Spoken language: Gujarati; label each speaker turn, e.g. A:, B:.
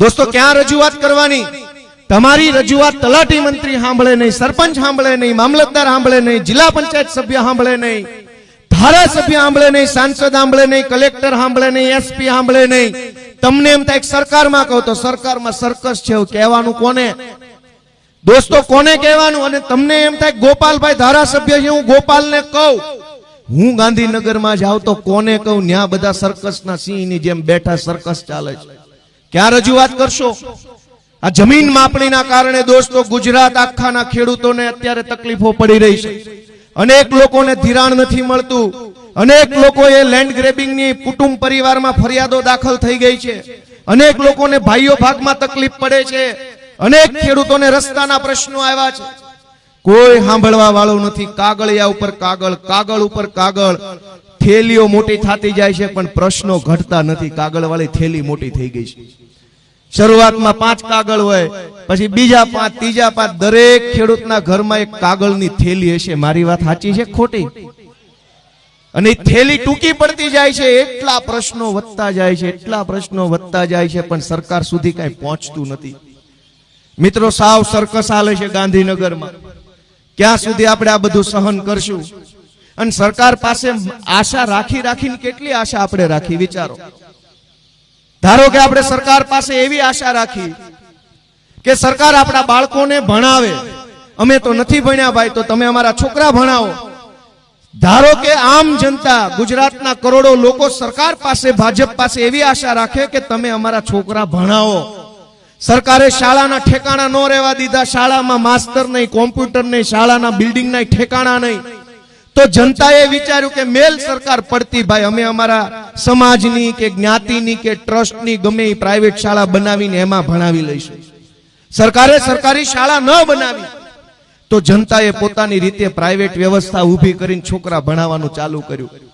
A: દોસ્તો, ક્યાં રજૂઆત કરવાની? તમારી રજૂઆત તલાટી મંત્રી સાંભળે નહીં, સરપંચ સાંભળે નહીં, મામલતદાર સાંભળે નહીં, જિલ્લા પંચાયત સભ્ય સાંભળે નહીં, ધારાસભ્ય સાંભળે નહીં, સાંસદ સાંભળે નહીં, કલેક્ટર સાંભળે નહીં એસપી સાંભળે નહીં. તમને એમ થાય સરકારમાં કહો તો સરકારમાં સરકસ છે કહેવાનું કોને? દોસ્તો, કોને કહેવાનું? અને તમને એમ થાય ગોપાલભાઈ ધારાસભ્ય છે, હું ગોપાલને કહું. હું ગાંધીનગરમાં જાઉં તો કોને કહું? ન્યા બધા સર્કસના સિંહની જેમ બેઠા સર્કસ ચાલે છે. ક્યાં રજૂઆત કરશો? આ જમીન માપણીના કારણે દોસ્તો ગુજરાત આખાના ખેડૂતોને અત્યારે તકલીફો પડી રહી છે. અનેક લોકોને ધિરાણ નથી મળતું. અનેક લોકોએ લેન્ડ ગ્રેબિંગની કુટુંબ પરિવારમાં ફરિયાદો દાખલ થઈ ગઈ છે. અનેક લોકોને ભાઈઓ ભાગમાં તકલીફ પડે છે. અનેક ખેડૂતોને રસ્તાના પ્રશ્નો આવ્યા છે. કોઈ સાંભળવા વાળો નથી. કાગળિયા ઉપર કાગળ કાગળ ઉપર કાગળ. થેલીઓ મોટી થતી જાય છે, પણ પ્રશ્નો ઘટતા નથી. કાગળ વાળી થેલી મોટી થઈ ગઈ છે. શરૂઆતમાં પાંચ કાગળ હોય, પછી બીજા પાંચ, ત્રીજા પાંચ. દરેક ખેડૂતના ઘરમાં એક કાગળની થેલી હશે. મારી વાત સાચી છે ખોટી? અને થેલી ટૂંકી પડતી જાય છે, એટલા પ્રશ્નો વધતા જાય છે, એટલા પ્રશ્નો વધતા જાય છે, પણ સરકાર સુધી કઈ પહોંચતું નથી. મિત્રો, સાવ સર્કસ હાલે છે ગાંધીનગરમાં. ક્યાં સુધી આપણે આ બધું સહન કરશું? અને સરકાર પાસે આશા રાખી રાખીને કેટલી આશા આપણે રાખી, વિચારો. ધારો કે આપણે સરકાર પાસે એવી આશા રાખી કે સરકાર આપણા બાળકોને ભણાવે. અમે તો નથી ભણ્યા ભાઈ, તો તમે અમારા છોકરા ભણાવો. ધારો કે આમ જનતા ગુજરાતના કરોડો લોકો સરકાર પાસે, ભાજપ પાસે એવી આશા રાખે કે તમે અમારા છોકરા ભણાવો. સરકારે શાળાના ઠેકાણા ન રહેવા દીધા, શાળામાં માસ્તર નહીં, કોમ્પ્યુટર નહીં, શાળાના બિલ્ડિંગ નહીં, ઠેકાણા નહીં. તો જનતાએ વિચાર્યું કે મેલ સરકાર પડતી ભાઈ, અમે અમારા સમાજની કે જ્ઞાતિની કે ટ્રસ્ટની ગમે એ પ્રાઇવેટ શાળા બનાવીને એમાં ભણાવી લઈશું. સરકારે સરકારી શાળા ન બનાવી. તો જનતાએ પોતાની રીતે પ્રાઇવેટ વ્યવસ્થા ઊભી કરીને છોકરા ભણાવવાનું ચાલુ કર્યું.